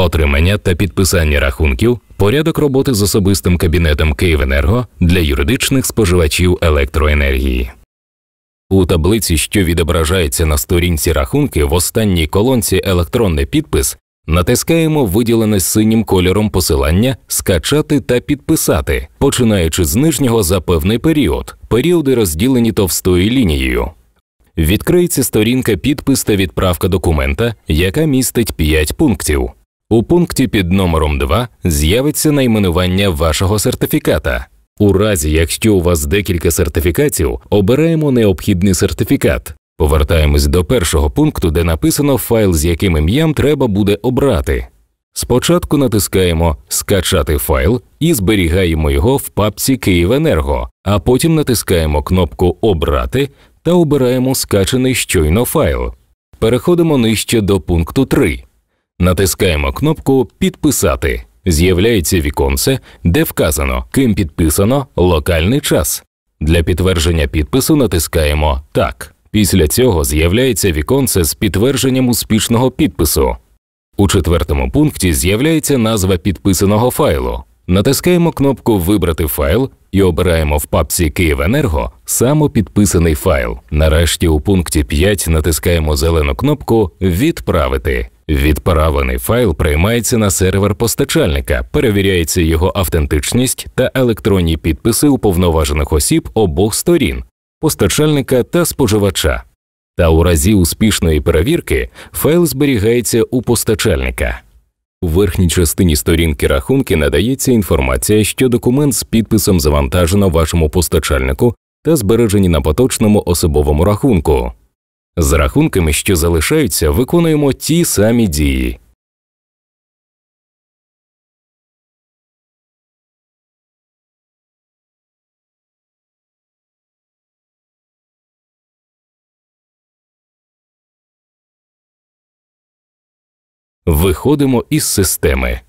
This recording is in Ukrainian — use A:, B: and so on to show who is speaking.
A: отримання та підписання рахунків, порядок роботи з особистим кабінетом Київенерго для юридичних споживачів електроенергії. У таблиці, що відображається на сторінці рахунки, в останній колонці електронний підпис натискаємо виділене синім кольором посилання скачати та підписати, починаючи з нижнього за певний період, періоди розділені товстою лінією. Відкриється сторінка підпис та відправка документа, яка містить 5 пунктів. У пункті під номером 2 з'явиться найменування вашого сертифіката. У разі, якщо у вас декілька сертифікатів, обираємо необхідний сертифікат. Повертаємось до першого пункту, де написано файл, з яким ім'ям треба буде обрати. Спочатку натискаємо Скачати файл і зберігаємо його в папці Київенерго, а потім натискаємо кнопку Обрати та обираємо скачаний щойно файл. Переходимо нижче до пункту 3. Натискаємо кнопку Підписати. З'являється віконце, де вказано, ким підписано локальний час. Для підтвердження підпису натискаємо Так. Після цього з'являється віконце з підтвердженням успішного підпису. У четвертому пункті з'являється назва підписаного файлу. Натискаємо кнопку Вибрати файл і обираємо в папці Київенерго самопідписаний файл. Нарешті у пункті 5 натискаємо зелену кнопку Відправити. Відправлений файл приймається на сервер постачальника, перевіряється його автентичність та електронні підписи уповноважених осіб обох сторін постачальника та споживача. Та у разі успішної перевірки файл зберігається у постачальника. У верхній частині сторінки рахунки надається інформація, що документ з підписом завантажено вашому постачальнику та збережені на поточному особовому рахунку. З рахунками, що залишаються, виконуємо ті самі дії. Виходимо із системи.